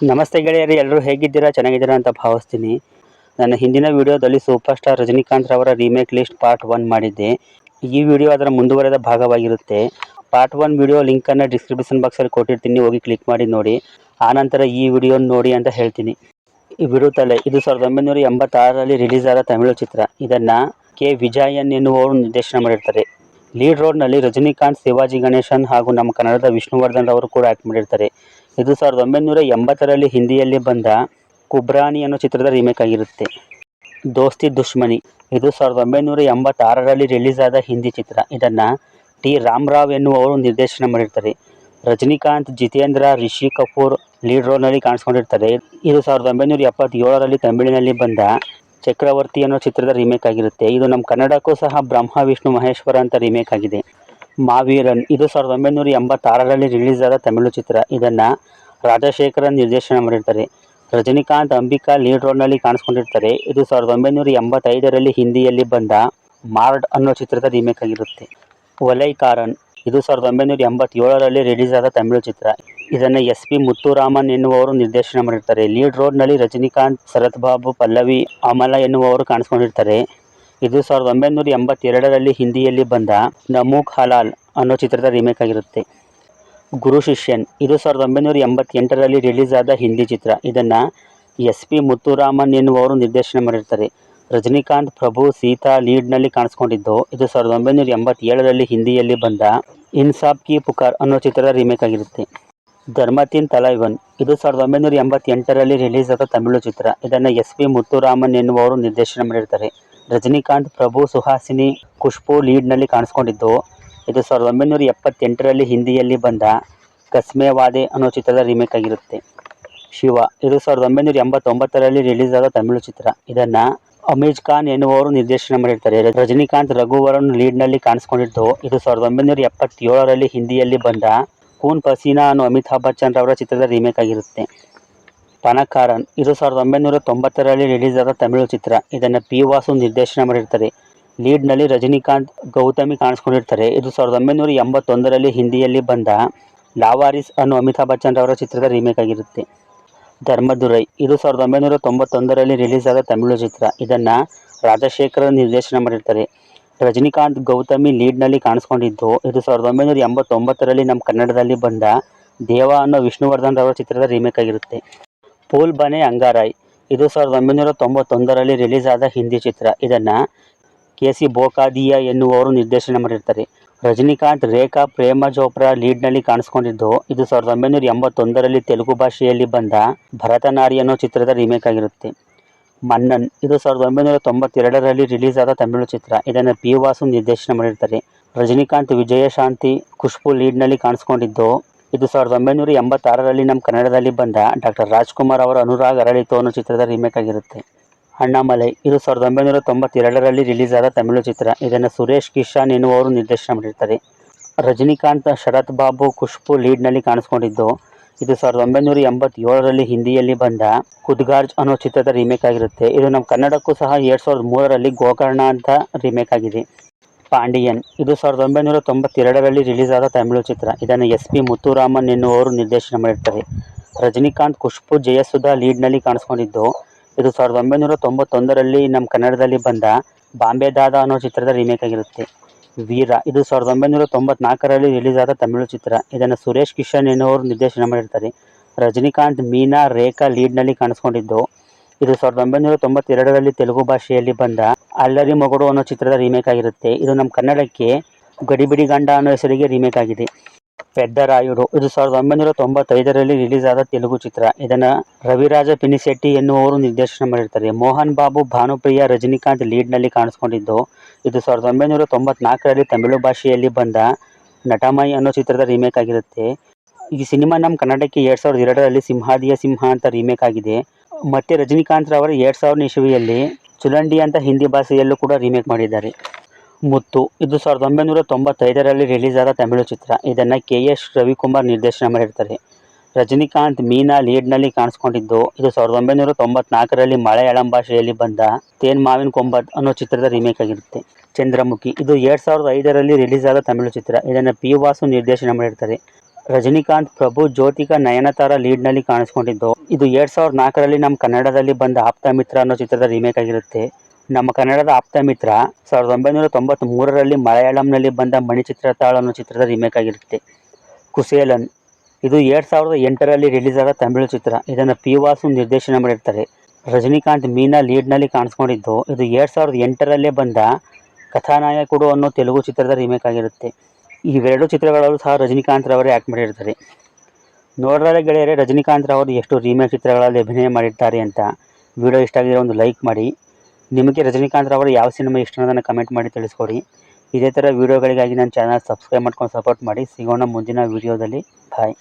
ನಮಸ್ತೆ ಗೆಳೆಯರಿ ಎಲ್ಲರೂ ಹೇಗಿದ್ದೀರಾ? ಚೆನ್ನಾಗಿದ್ದೀರಾ ಅಂತ ಭಾವಿಸ್ತೀನಿ. ನನ್ನ ಹಿಂದಿನ ವಿಡಿಯೋದಲ್ಲಿ ಸೂಪರ್ ಸ್ಟಾರ್ ರಜನಿಕಾಂತ್ ರವರ ರೀಮೇಕ್ ಲಿಸ್ಟ್ ಪಾರ್ಟ್ ಒನ್ ಮಾಡಿದ್ದೆ. ಈ ವಿಡಿಯೋ ಅದರ ಮುಂದುವರೆದ ಭಾಗವಾಗಿರುತ್ತೆ. ಪಾರ್ಟ್ ಒನ್ ವಿಡಿಯೋ ಲಿಂಕನ್ನು ಡಿಸ್ಕ್ರಿಪ್ಷನ್ ಬಾಕ್ಸಲ್ಲಿ ಕೊಟ್ಟಿರ್ತೀನಿ, ಹೋಗಿ ಕ್ಲಿಕ್ ಮಾಡಿ ನೋಡಿ. ಆನಂತರ ಈ ವಿಡಿಯೋ ನೋಡಿ ಅಂತ ಹೇಳ್ತೀನಿ. ಬಿಡುತ್ತಲೆ ಇದು ಸಾವಿರದ ಒಂಬೈನೂರ ಎಂಬತ್ತಾರರಲ್ಲಿ ರಿಲೀಸ್ ಆದ ತಮಿಳು ಚಿತ್ರ. ಇದನ್ನು ಕೆ. ವಿಜಯನ್ ಎನ್ನುವವರು ನಿರ್ದೇಶನ ಮಾಡಿರ್ತಾರೆ. ಲೀಡ್ ರೋಡ್ನಲ್ಲಿ ರಜನಿಕಾಂತ್, ಶಿವಾಜಿ ಗಣೇಶನ್ ಹಾಗೂ ನಮ್ಮ ಕನ್ನಡದ ವಿಷ್ಣುವರ್ಧನ್ ರವರು ಕೂಡ ಆ್ಯಕ್ಟ್ ಮಾಡಿರ್ತಾರೆ. ಇದು ಸಾವಿರದ ಒಂಬೈನೂರ ಎಂಬತ್ತರಲ್ಲಿ ಹಿಂದಿಯಲ್ಲಿ ಬಂದ ಕುಬ್ರಾನಿ ಅನ್ನೋ ಚಿತ್ರದ ರೀಮೇಕ್ ಆಗಿರುತ್ತೆ. ದೋಸ್ತಿ ದುಶ್ಮನಿ. ಇದು ಸಾವಿರದ ಒಂಬೈನೂರ ಎಂಬತ್ತಾರರಲ್ಲಿ ರಿಲೀಸ್ ಆದ ಹಿಂದಿ ಚಿತ್ರ. ಇದನ್ನು ಟಿ ರಾಮರಾವ್ ಎನ್ನುವರು ನಿರ್ದೇಶನ ಮಾಡಿರ್ತಾರೆ. ರಜನಿಕಾಂತ್, ಜಿತೇಂದ್ರ, ರಿಷಿ ಕಪೂರ್ ಲೀಡ್ ರೋಲ್ನಲ್ಲಿ ಕಾಣಿಸ್ಕೊಂಡಿರ್ತಾರೆ. ಇದು ಸಾವಿರದ ಒಂಬೈನೂರ ಎಪ್ಪತ್ತೇಳರಲ್ಲಿ ತಮಿಳಿನಲ್ಲಿ ಬಂದ ಚಕ್ರವರ್ತಿ ಅನ್ನೋ ಚಿತ್ರದ ರೀಮೇಕ್ ಆಗಿರುತ್ತೆ. ಇದು ನಮ್ಮ ಕನ್ನಡಕ್ಕೂ ಸಹ ಬ್ರಹ್ಮ, ವಿಷ್ಣು, ಮಹೇಶ್ವರ ಅಂತ ರೀಮೇಕ್ ಆಗಿದೆ. ಮಾವೀರನ್. ಇದು ಸಾವಿರದ ಒಂಬೈನೂರ ಎಂಬತ್ತಾರರಲ್ಲಿ ರಿಲೀಸ್ ಆದ ತಮಿಳು ಚಿತ್ರ. ಇದನ್ನು ರಾಜಶೇಖರನ್ ನಿರ್ದೇಶನ ಮಾಡಿರ್ತಾರೆ. ರಜನಿಕಾಂತ್, ಅಂಬಿಕಾ ಲೀಡ್ ರೋಲ್ನಲ್ಲಿ ಕಾಣಿಸ್ಕೊಂಡಿರ್ತಾರೆ. ಇದು ಸಾವಿರದ ಒಂಬೈನೂರ ಎಂಬತ್ತೈದರಲ್ಲಿ ಹಿಂದಿಯಲ್ಲಿ ಬಂದ ಮಾರ್ಡ್ ಅನ್ನೋ ಚಿತ್ರದ ರೀಮೇಕ್ ಆಗಿರುತ್ತೆ. ಒಲೈಕಾರನ್ ಇದು ಸಾವಿರದ ಒಂಬೈನೂರ ಎಂಬತ್ತೇಳರಲ್ಲಿ ರಿಲೀಸ್ ಆದ ತಮಿಳು ಚಿತ್ರ. ಇದನ್ನು ಎಸ್ ಪಿ ಮುತ್ತುರಾಮನ್ ಎನ್ನುವವರು ನಿರ್ದೇಶನ ಮಾಡಿರ್ತಾರೆ. ಲೀಡ್ ರೋಡ್ನಲ್ಲಿ ರಜನಿಕಾಂತ್ ಶರತ್ ಬಾಬು ಪಲ್ಲವಿ, ಅಮಲ ಎನ್ನುವವರು ಕಾಣಿಸ್ಕೊಂಡಿರ್ತಾರೆ. ಇದು ಸಾವಿರದ ಒಂಬೈನೂರ ಎಂಬತ್ತೆರಡರಲ್ಲಿ ಹಿಂದಿಯಲ್ಲಿ ಬಂದ ನಮೂಕ್ ಹಲಾಲ್ ಅನ್ನೋ ಚಿತ್ರದ ರೀಮೇಕ್ ಆಗಿರುತ್ತೆ. ಗುರು ಶಿಷ್ಯನ್, ಇದು ಸಾವಿರದ ಒಂಬೈನೂರ ಎಂಬತ್ತೆಂಟರಲ್ಲಿ ರಿಲೀಸ್ ಆದ ಹಿಂದಿ ಚಿತ್ರ. ಇದನ್ನು ಎಸ್ ಪಿ ಮುತ್ತುರಾಮನ್ ಎನ್ನುವರು ನಿರ್ದೇಶನ ಮಾಡಿರ್ತಾರೆ. ರಜನಿಕಾಂತ್, ಪ್ರಭು, ಸೀತಾ ಲೀಡ್ನಲ್ಲಿ ಕಾಣಿಸ್ಕೊಂಡಿದ್ದು. ಇದು ಸಾವಿರದ ಒಂಬೈನೂರ ಎಂಬತ್ತೇಳರಲ್ಲಿ ಹಿಂದಿಯಲ್ಲಿ ಬಂದ ಇನ್ಸಾಬ್ ಕಿ ಪುಕಾರ್ ಅನ್ನೋ ಚಿತ್ರದ ರೀಮೇಕ್ ಆಗಿರುತ್ತೆ. ಧರ್ಮತಿನ್ ತಲೈವನ್, ಇದು ಸಾವಿರದ ಒಂಬೈನೂರ ಎಂಬತ್ತೆಂಟರಲ್ಲಿ ರಿಲೀಸ್ ಆದ ತಮಿಳು ಚಿತ್ರ. ಇದನ್ನು ಎಸ್ ಪಿ ಮುತ್ತುರಾಮನ್ ಎನ್ನುವರು ನಿರ್ದೇಶನ ಮಾಡಿರ್ತಾರೆ. ರಜನಿಕಾಂತ್, ಪ್ರಭು, ಸುಹಾಸಿನಿ ಖುಷ್ಬು ಲೀಡ್ನಲ್ಲಿ ಕಾಣಿಸ್ಕೊಂಡಿದ್ದು, ಇದು ಸಾವಿರದ ಒಂಬೈನೂರ ಎಪ್ಪತ್ತೆಂಟರಲ್ಲಿ ಹಿಂದಿಯಲ್ಲಿ ಬಂದ ಕಸ್ಮೇವಾದೆ ಅನ್ನೋ ಚಿತ್ರದ ರೀಮೇಕ್ ಆಗಿರುತ್ತೆ. ಶಿವ, ಇದು ಸಾವಿರದ ಒಂಬೈನೂರ ಎಂಬತ್ತೊಂಬತ್ತರಲ್ಲಿ ರಿಲೀಸ್ ಆದ ತಮಿಳು ಚಿತ್ರ. ಇದನ್ನು ಅಮೀಜ್ ಖಾನ್ ಎನ್ನುವವರು ನಿರ್ದೇಶನ ಮಾಡಿರ್ತಾರೆ. ರಜನಿಕಾಂತ್ ರಘುವರನ್ ಲೀಡ್ನಲ್ಲಿ ಕಾಣಿಸ್ಕೊಂಡಿದ್ದು, ಇದು ಸಾವಿರದ ಒಂಬೈನೂರ ಎಪ್ಪತ್ತೇಳರಲ್ಲಿ ಹಿಂದಿಯಲ್ಲಿ ಬಂದ ಕೂನ್ ಪಸೀನಾ ಅನ್ನೋ ಅಮಿತಾಬ್ ಬಚ್ಚನ್ ರವರ ಚಿತ್ರದ ರೀಮೇಕ್ ಆಗಿರುತ್ತೆ. ಪನಕಾರನ್ ಇದು ಸಾವಿರದ ಒಂಬೈನೂರ ತೊಂಬತ್ತರಲ್ಲಿ ರಿಲೀಸ್ ಆದ ತಮಿಳು ಚಿತ್ರ. ಇದನ್ನು ಪಿ ವಾಸು ನಿರ್ದೇಶನ ಮಾಡಿರ್ತಾರೆ. ಲೀಡ್ನಲ್ಲಿ ರಜನಿಕಾಂತ್, ಗೌತಮಿ ಕಾಣಿಸ್ಕೊಂಡಿರ್ತಾರೆ. ಇದು ಸಾವಿರದ ಒಂಬೈನೂರ ಎಂಬತ್ತೊಂದರಲ್ಲಿ ಹಿಂದಿಯಲ್ಲಿ ಬಂದ ಲಾವಾರಿಸ್ ಅನ್ನೋ ಅಮಿತಾಬ್ ಬಚ್ಚನ್ ರವರ ಚಿತ್ರದ ರೀಮೇಕ್ ಆಗಿರುತ್ತೆ. ಧರ್ಮದುರೈ ಇದು ಸಾವಿರದ ಒಂಬೈನೂರ ತೊಂಬತ್ತೊಂದರಲ್ಲಿ ರಿಲೀಸ್ ಆದ ತಮಿಳು ಚಿತ್ರ. ಇದನ್ನು ರಾಜಶೇಖರ ನಿರ್ದೇಶನ ಮಾಡಿರ್ತಾರೆ. ರಜನಿಕಾಂತ್, ಗೌತಮಿ ಲೀಡ್ನಲ್ಲಿ ಕಾಣಿಸ್ಕೊಂಡಿದ್ದು ಇದು ಸಾವಿರದ ಒಂಬೈನೂರ ಎಂಬತ್ತೊಂಬತ್ತರಲ್ಲಿ ನಮ್ಮ ಕನ್ನಡದಲ್ಲಿ ಬಂದ ದೇವ ಅನ್ನೋ ವಿಷ್ಣುವರ್ಧನ್ ರವರ ಚಿತ್ರದ ರೀಮೇಕ್ ಆಗಿರುತ್ತೆ. ಪೂಲ್ ಬನೆ ಅಂಗಾರಾಯ್. ಇದು ಸಾವಿರದ ಒಂಬೈನೂರ ತೊಂಬತ್ತೊಂದರಲ್ಲಿ ರಿಲೀಸ್ ಆದ ಹಿಂದಿ ಚಿತ್ರ. ಇದನ್ನು ಕೆ ಸಿ ಬೋಕಾದಿಯಾ ಎನ್ನುವವರು ನಿರ್ದೇಶನ ಮಾಡಿರ್ತಾರೆ. ರಜನಿಕಾಂತ್, ರೇಖಾ, ಪ್ರೇಮ ಚೋಪ್ರಾ ಲೀಡ್ನಲ್ಲಿ ಕಾಣಿಸ್ಕೊಂಡಿದ್ದು, ಇದು ಸಾವಿರದ ಒಂಬೈನೂರ ಎಂಬತ್ತೊಂದರಲ್ಲಿ ತೆಲುಗು ಭಾಷೆಯಲ್ಲಿ ಬಂದ ಭರತನಾರಿ ಅನ್ನೋ ಚಿತ್ರದ ರಿಮೇಕ್ ಆಗಿರುತ್ತೆ. ಮನ್ನನ್, ಇದು ಸಾವಿರದ ಒಂಬೈನೂರ ತೊಂಬತ್ತೆರಡರಲ್ಲಿ ರಿಲೀಸ್ ಆದ ತಮಿಳು ಚಿತ್ರ. ಇದನ್ನು ಪಿ ವಾಸು ನಿರ್ದೇಶನ ಮಾಡಿರ್ತಾರೆ. ರಜನಿಕಾಂತ್, ವಿಜಯಶಾಂತಿ, ಖುಷ್ಬು ಲೀಡ್ನಲ್ಲಿ ಕಾಣಿಸ್ಕೊಂಡಿದ್ದು ಇದು ಸಾವಿರದ ಒಂಬೈನೂರ ಎಂಬತ್ತಾರರಲ್ಲಿ ನಮ್ಮ ಕನ್ನಡದಲ್ಲಿ ಬಂದ ಡಾಕ್ಟರ್ ರಾಜ್ಕುಮಾರ್ ಅವರ ಅನುರಾಗ್ ಅರಳಿತು ಅನ್ನೋ ಚಿತ್ರದ ರೀಮೇಕ್ ಆಗಿರುತ್ತೆ. ಅಣ್ಣಾಮಲೈ, ಇದು ಸಾವಿರದ ಒಂಬೈನೂರ ತೊಂಬತ್ತೆರಡರಲ್ಲಿ ರಿಲೀಸ್ ಆದ ತಮಿಳು ಚಿತ್ರ. ಇದನ್ನು ಸುರೇಶ್ ಕಿಶಾನ್ ಎನ್ನುವರು ನಿರ್ದೇಶನ ಮಾಡಿರ್ತಾರೆ. ರಜನಿಕಾಂತ್, ಶರತ್ ಬಾಬು, ಖುಷ್ಬು ಲೀಡ್ನಲ್ಲಿ ಕಾಣಿಸ್ಕೊಂಡಿದ್ದು. ಇದು ಸಾವಿರದ ಒಂಬೈನೂರ ಎಂಬತ್ತೇಳರಲ್ಲಿ ಹಿಂದಿಯಲ್ಲಿ ಬಂದ ಕುದ್ಗಾರ್ಜ್ ಅನ್ನೋ ಚಿತ್ರದ ರೀಮೇಕ್ ಆಗಿರುತ್ತೆ. ಇದು ನಮ್ಮ ಕನ್ನಡಕ್ಕೂ ಸಹ ಎರಡು ಸಾವಿರದ ಮೂರರಲ್ಲಿ ಗೋಕರ್ಣ ಅಂತ ರೀಮೇಕ್ ಆಗಿದೆ. ಪಾಂಡಿಯನ್. ಇದು ಸಾವಿರದ ಒಂಬೈನೂರ ತೊಂಬತ್ತೆರಡರಲ್ಲಿ ರಿಲೀಸ್ ಆದ ತಮಿಳು ಚಿತ್ರ. ಇದನ್ನು ಎಸ್ ಪಿ ಮುತ್ತುರಾಮನ್ ಎನ್ನುವರು ನಿರ್ದೇಶನ ಮಾಡಿರ್ತಾರೆ ರಜನಿಕಾಂತ್ ಖುಷ್ಬು, ಜಯಸುಧಾ ಲೀಡ್ನಲ್ಲಿ ಕಾಣಿಸ್ಕೊಂಡಿದ್ದು. ಇದು ಸಾವಿರದ ಒಂಬೈನೂರ ತೊಂಬತ್ತೊಂದರಲ್ಲಿ ನಮ್ಮ ಕನ್ನಡದಲ್ಲಿ ಬಂದ ಬಾಂಬೆ ದಾದ ಅನ್ನೋ ಚಿತ್ರದ ರೀಮೇಕ್ ಆಗಿರುತ್ತೆ. ವೀರ. ಇದು ಸಾವಿರದ ಒಂಬೈನೂರ ತೊಂಬತ್ನಾಲ್ಕರಲ್ಲಿ ರಿಲೀಸ್ ಆದ ತಮಿಳು ಚಿತ್ರ. ಇದನ್ನು ಸುರೇಶ್ ಕಿಶನ್ ಎನ್ನುವರು ನಿರ್ದೇಶನ ಮಾಡಿರ್ತಾರೆ. ರಜನಿಕಾಂತ್, ಮೀನಾ, ರೇಖಾ ಲೀಡ್ನಲ್ಲಿ ಕಾಣಿಸ್ಕೊಂಡಿದ್ದು. ಇದು ಸಾವಿರದ ಒಂಬೈನೂರ ತೊಂಬತ್ತೆರಡರಲ್ಲಿ ತೆಲುಗು ಭಾಷೆಯಲ್ಲಿ ಬಂದ ಅಲ್ಲರಿ ಮೊಗಡು ಅನ್ನೋ ಚಿತ್ರದ ರೀಮೇಕ್ ಆಗಿರುತ್ತೆ. ಇದು ನಮ್ಮ ಕನ್ನಡಕ್ಕೆ ಗಡಿಬಿಡಿ ಗಂಡ ಅನ್ನೋ ಹೆಸರಿಗೆ ರೀಮೇಕ್ ಆಗಿದೆ. ಪೆದ್ದರಾಯುಡು ಇದು ಸಾವಿರದ ಒಂಬೈನೂರ ತೊಂಬತ್ತೈದರಲ್ಲಿ ರಿಲೀಸ್ ಆದ ತೆಲುಗು ಚಿತ್ರ. ಇದನ್ನು ರವಿರಾಜ ಪಿನಿಶೆಟ್ಟಿ ಎನ್ನುವವರು ನಿರ್ದೇಶನ ಮಾಡಿರ್ತಾರೆ. ಮೋಹನ್ ಬಾಬು, ಭಾನುಪ್ರಿಯ, ರಜನಿಕಾಂತ್ ಲೀಡ್ನಲ್ಲಿ ಕಾಣಿಸ್ಕೊಂಡಿದ್ದು. ಇದು ಸಾವಿರದ ಒಂಬೈನೂರ ತೊಂಬತ್ನಾಲ್ಕರಲ್ಲಿ ತಮಿಳು ಭಾಷೆಯಲ್ಲಿ ಬಂದ ನಟಮೈ ಅನ್ನೋ ಚಿತ್ರದ ರೀಮೇಕ್ ಆಗಿರುತ್ತೆ. ಈ ಸಿನಿಮಾ ನಮ್ಮ ಕನ್ನಡಕ್ಕೆ ಎರಡು ಸಾವಿರದ ಎರಡರಲ್ಲಿ ಸಿಂಹಾದಿಯ ಸಿಂಹ ಅಂತ ರೀಮೇಕ್ ಆಗಿದೆ. ಮತ್ತು ರಜನಿಕಾಂತ್ ರವರು ಎರಡು ಸಾವಿರ ಇಸವಿಯಲ್ಲಿ ಚುಲಂಡಿ ಅಂತ ಹಿಂದಿ ಭಾಷೆಯಲ್ಲೂ ಕೂಡ ರೀಮೇಕ್ ಮಾಡಿದ್ದಾರೆ. ಮುತ್ತು, ಇದು ಸಾವಿರದ ಒಂಬೈನೂರ ತೊಂಬತ್ತೈದರಲ್ಲಿ ರಿಲೀಸ್ ಆದ ತಮಿಳು ಚಿತ್ರ. ಇದನ್ನು ಕೆ ಎಸ್ ರವಿಕುಮಾರ್ ನಿರ್ದೇಶನ ಮಾಡಿರ್ತಾರೆ. ರಜನಿಕಾಂತ್ ಮೀನಾ ಲೀಡ್ನಲ್ಲಿ ಕಾಣಿಸ್ಕೊಂಡಿದ್ದು, ಇದು ಸಾವಿರದ ಒಂಬೈನೂರ ತೊಂಬತ್ನಾಲ್ಕರಲ್ಲಿ ಮಲಯಾಳಂ ಭಾಷೆಯಲ್ಲಿ ಬಂದ ತೇನ್ ಮಾವಿನ ಕೊಂಬತ್ ಅನ್ನೋ ಚಿತ್ರದ ರೀಮೇಕ್ ಆಗಿರುತ್ತೆ. ಚಂದ್ರಮುಖಿ, ಇದು ಎರಡು ಸಾವಿರದ ಐದರಲ್ಲಿ ರಿಲೀಸ್ ಆದ ತಮಿಳು ಚಿತ್ರ. ಇದನ್ನು ಪಿ ವಾಸು ನಿರ್ದೇಶನ ಮಾಡಿರ್ತಾರೆ. ರಜನಿಕಾಂತ್ ಪ್ರಭು ಜ್ಯೋತಿಕಾ ನಯನತಾರ ಲೀಡ್ನಲ್ಲಿ ಕಾಣಿಸ್ಕೊಂಡಿದ್ದು. ಇದು ಎರಡ್ ಸಾವಿರದ ನಾಲ್ಕರಲ್ಲಿ ನಮ್ಮ ಕನ್ನಡದಲ್ಲಿ ಬಂದ ಆಪ್ತ ಮಿತ್ರ ಅನ್ನೋ ಚಿತ್ರದ ರೀಮೇಕ್ ಆಗಿರುತ್ತೆ. ನಮ್ಮ ಕನ್ನಡದ ಆಪ್ತ ಮಿತ್ರ ಸಾವಿರದ ಒಂಬೈನೂರ ತೊಂಬತ್ತ್ ಮೂರರಲ್ಲಿ ಮಲಯಾಳಂನಲ್ಲಿ ಬಂದ ಮಣಿಚಿತ್ರತಾಳ್ ಅನ್ನೋ ಚಿತ್ರದ ರೀಮೇಕ್ ಆಗಿರುತ್ತೆ. ಕುಸೇಲನ್. ಇದು ಎರಡ್ ಸಾವಿರದ ಎಂಟರಲ್ಲಿ ರಿಲೀಸ್ ಆದ ತಮಿಳು ಚಿತ್ರ. ಇದನ್ನು ಪಿ ವಾಸು ನಿರ್ದೇಶನ ಮಾಡಿರ್ತಾರೆ. ರಜನಿಕಾಂತ್ ಮೀನಾ ಲೀಡ್ನಲ್ಲಿ ಕಾಣಿಸ್ಕೊಂಡಿದ್ದು. ಇದು ಎರಡ್ ಸಾವಿರದ ಎಂಟರಲ್ಲೇ ಬಂದ ಕಥಾನಾಯಕುಡು ಅನ್ನೋ ತೆಲುಗು ಚಿತ್ರದ ರೀಮೇಕ್ ಆಗಿರುತ್ತೆ. ಇವೆರಡು ಚಿತ್ರಗಳಲ್ಲೂ ಸಹ ರಜನಿಕಾಂತ್ ರವರೇ ಆ್ಯಕ್ಟ್ ಮಾಡಿರ್ತಾರೆ. ನೋಡಿದರೆ ಗೆಳೆಯರೆ, ರಜನಿಕಾಂತ್ ರವರು ಎಷ್ಟು ರೀಮೇಕ್ ಚಿತ್ರಗಳಲ್ಲಿ ಅಭಿನಯ ಮಾಡಿರ್ತಾರೆ ಅಂತ. ವಿಡಿಯೋ ಇಷ್ಟ ಆಗಿದ್ರೆ ಒಂದು ಲೈಕ್ ಮಾಡಿ. ನಿಮಗೆ ರಜನಿಕಾಂತ್ ರವರು ಯಾವ ಸಿನಿಮಾ ಇಷ್ಟ ಅನ್ನೋದನ್ನು ಕಮೆಂಟ್ ಮಾಡಿ ತಿಳಿಸ್ಕೊಡಿ. ಇದೇ ಥರ ವೀಡಿಯೋಗಳಿಗಾಗಿ ನನ್ನ ಚಾನಲ್ ಸಬ್ಸ್ಕ್ರೈಬ್ ಮಾಡ್ಕೊಂಡು ಸಪೋರ್ಟ್ ಮಾಡಿ. ಸಿಗೋಣ ಮುಂದಿನ ವೀಡಿಯೋದಲ್ಲಿ. ಬಾಯ್